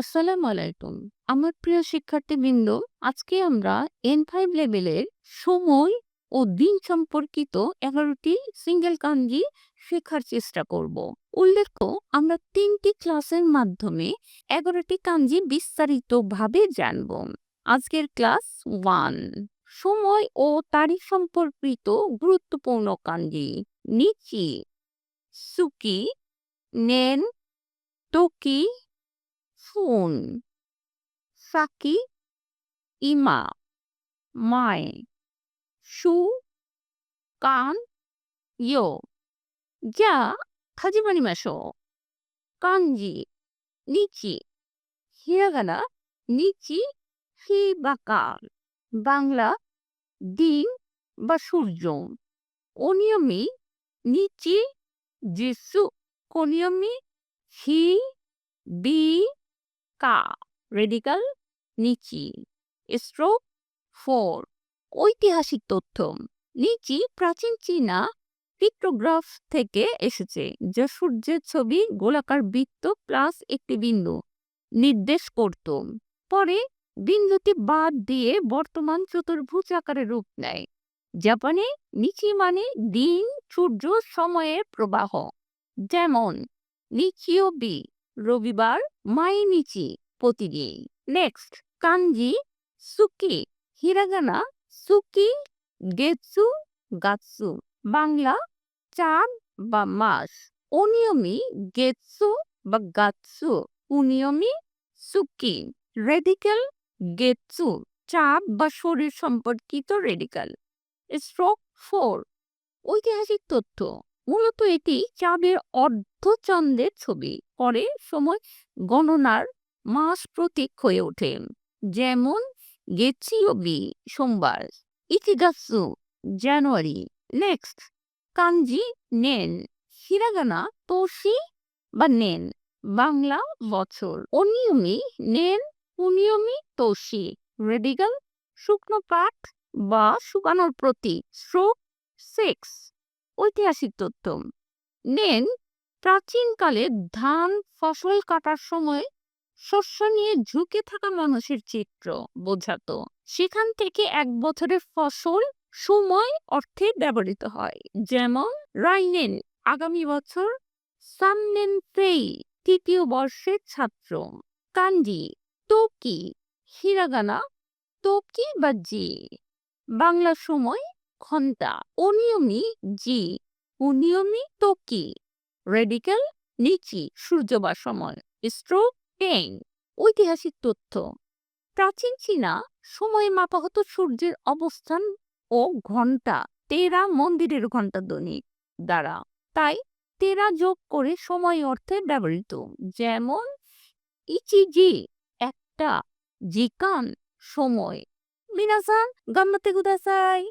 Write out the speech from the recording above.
আসসালামু আলাইকুম। আমার প্রিয় শিক্ষার্থীবৃন্দ, আজকে আমরা এন ফাইভ লেভেলের সময় ও দিন সম্পর্কিত এগারোটি সিঙ্গেল কাঞ্জি শেখার চেষ্টা করব। উল্লেখ্য, আমরা তিনটি ক্লাসের মাধ্যমে ১১ টি কাঞ্জি বিস্তারিতভাবে জানব। আজকের ক্লাস ওয়ান সময় ও তারিখ সম্পর্কিত গুরুত্বপূর্ণ কাঞ্জি নিচি, সুকি, নেন, তোকি, ফুন, সাকি, ইমা, মাই, সু, কান, ইয়ো, যা হাজিমানি মাসো, কাঞ্জি, নিচি, হিরাগানা, নিচি, হি বা কাল, বাংলা, দিন বা সূর্য, অনিয়মি, নিচি, জিসু, কোনিয়মি, হি, বি, কা, রেডিকাল, নিচি, স্ট্রোক, ফোর, ঐতিহাসিক তথ্য। নিচি প্রাচীন চীনা পিক্টোগ্রাফ থেকে এসেছে যা সূর্যের ছবি গোলাকার বৃত্ত প্লাস একটি বিন্দু নির্দেশ করত। পরে বিন্দুটি বাদ দিয়ে বর্তমান চতুর্ভুজ আকারে রূপ নেয়। জাপানে নিচি মানে দিন সূর্য সময়ের প্রবাহ। যেমন নিচিও বি রবিবার মাইনিচি প্রতিদিন। নেক্সট কাঞ্জি সুকি, হিরাগানা, সুকি, গেৎসু, গাৎসু। বাংলা, চাঁদ বা মাস। অনিয়মি গেৎসু বা গাৎসু উনিয়মি সুকি। রেডিক্যাল গেৎসু চাপ বা শরীর সম্পর্কিত রেডিক্যাল। স্ট্রোক ফোর, ঐতিহাসিক তথ্য। মূলত এটি চাঁদের অর্ধচন্দ্রের ছবি। পরে সময় গণনার মাস প্রতীক হয়ে ওঠে, যেমন গেচিওবি সোমবার। ইতিগাসু, জানুয়ারি। নেক্সট, কাঞ্জি, নেন। হিরাগানা তোষি বা নেন। বাংলা বছর। অনিয়মি, নেন উনিয়মি তোষি রেডিগাল, শুকনো পাঠ বা শুকানোর প্রতীক। Stroke, six. ঐতিহাসিক তথ্য। নেন, প্রাচীনকালে ধান ফসল কাটার সময় শস্য নিয়ে ঝুঁকে থাকা মানুষের চিত্র বোঝাতো। সেখান থেকে এক বছরের ফসল সময় অর্থে ব্যবহৃত হয়। যেমন, রাইনেন আগামী বছর সামনেন তেই তৃতীয় বর্ষের ছাত্র। কাঞ্জি তোকি হিরাগানা তোকি বা জি। বাংলা সময় ঘণ্টা অনিয়মি জি উনিয়মি তোকি রেডিক্যাল নিচি সূর্য বা সময়। স্ট্রোক পেন ঐতিহাসিক তথ্য। প্রাচীন চীনা, সময় মাপা হতো সূর্যের অবস্থান ও ঘণ্টা। তেরা মন্দিরের ঘণ্টা ধ্বনি দ্বারা। তাই তেরা যোগ করে সময় অর্থে ব্যবহৃত। যেমন, ইচিজি, একটা জিকান সময়। মিনাসান গাম্মাতে গুদাসাই